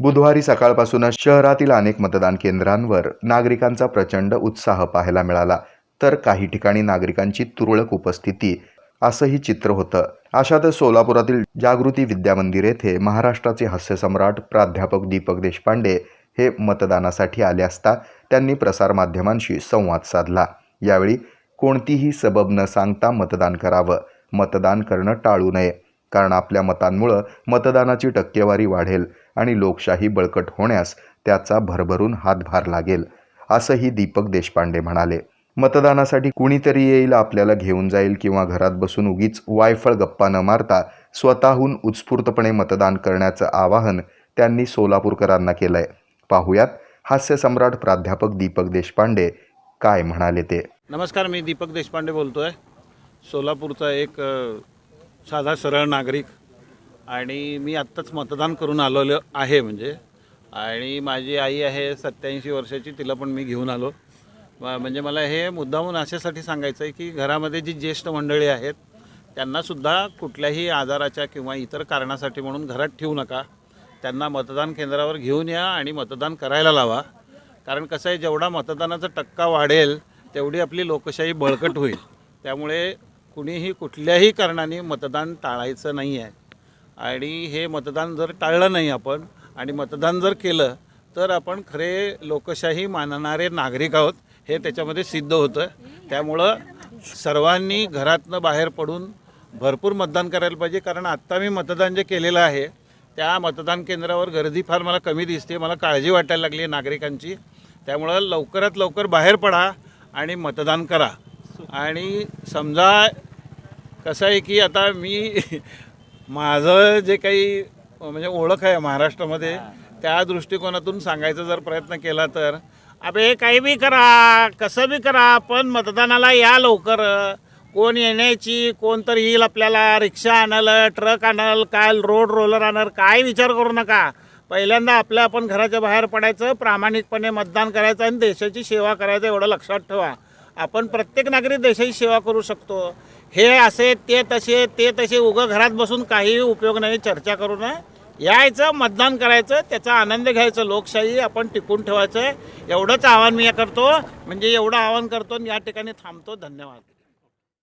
बुधवारी सकाळपासूनच शहरातील अनेक मतदान केंद्रांवर नागरिकांचा प्रचंड उत्साह पाहायला मिळाला. तर काही ठिकाणी नागरिकांची तुरळक उपस्थिती असंही चित्र होतं. अशातच सोलापुरातील जागृती विद्यामंदिर येथे महाराष्ट्राचे हास्यसम्राट प्राध्यापक दीपक देशपांडे हे मतदानासाठी आले असता त्यांनी प्रसारमाध्यमांशी संवाद साधला. यावेळी कोणतीही सबब न सांगता मतदान करावं मतदान करणं टाळू नये कारण आपल्या मतांमुळं मतदानाची टक्केवारी वाढेल. आणि लोकशाही बळकट होण्यास त्याचा भरभरून हातभार लागेल असंही दीपक देशपांडे म्हणाले. मतदानासाठी कुणीतरी येईल आपल्याला घेऊन जाईल किंवा घरात बसून उगीच वायफळ गप्पा न मारता स्वतःहून उत्स्फूर्तपणे मतदान करण्याचं आवाहन त्यांनी सोलापूरकरांना केलंय. पाहुयात हास्यसम्राट प्राध्यापक दीपक देशपांडे काय म्हणाले ते. नमस्कार मी दीपक देशपांडे बोलतोय. सोलापूरचा एक साधा सरळ नागरिक आणि मी आत्ताच मतदान करून आलेलो आहे म्हणजे. आणि माझी आई आहे सत्याऐंशी वर्षाची तिला पण मी घेऊन आलो. म- म्हणजे मला हे मुद्दामून अशासाठी सांगायचं आहे की घरामध्ये जी ज्येष्ठ मंडळी आहेत त्यांनासुद्धा कुठल्याही आजाराच्या किंवा इतर कारणासाठी म्हणून घरात ठेवू नका. त्यांना मतदान केंद्रावर घेऊन या आणि मतदान करायला लावा. कारण कसं आहे जेवढा मतदानाचा टक्का वाढेल तेवढी आपली लोकशाही बळकट होईल. त्यामुळे कुणीही कुठल्याही कारणाने मतदान टाळायचं नाही आहे आणि हे मतदान जर टाळलं नाही आपण आणि मतदान जर केलं तर आपण खरे लोकशाही मानणारे नागरिक आहोत हे त्याच्यामध्ये सिद्ध होतं. त्यामुळं सर्वांनी घरातनं बाहेर पडून भरपूर मतदान करायला पाहिजे कारण आत्ता मी मतदान जे केलेलं आहे त्या मतदान केंद्रावर गर्दी फार मला कमी दिसते मला काळजी वाटायला लागली आहे नागरिकांची. त्यामुळं लवकरात लवकर बाहेर पडा आणि मतदान करा. आणि समजा कसं आहे की आता मी माझं जे काही म्हणजे ओळख आहे महाराष्ट्रामध्ये त्या दृष्टिकोनातून सांगायचा जर प्रयत्न केला तर अबे काही बी करा कसं बी करा पण मतदानाला या लवकर. कोण येण्याची कोण तर येईल आपल्याला रिक्षा आणल ट्रक आणल काय रोड रोलर आणल काय विचार करू नका. पहिल्यांदा आपल्या आपण घराच्या बाहेर पडायचं प्रामाणिकपणे मतदान करायचं आणि देशाची सेवा करायचं एवढं लक्षात ठेवा. आपण प्रत्येक नागरिक देशाची सेवा करू शकतो. हे असे ते तसे ते तसे उगं घरात बसून काही उपयोग नाही चर्चा करू नये. यायचं मतदान करायचं त्याचा आनंद घ्यायचं लोकशाही आपण टिकून ठेवायचं. एवढंच आवाहन मी करतो. म्हणजे एवढं आवाहन करतो आणि या ठिकाणी थांबतो. धन्यवाद.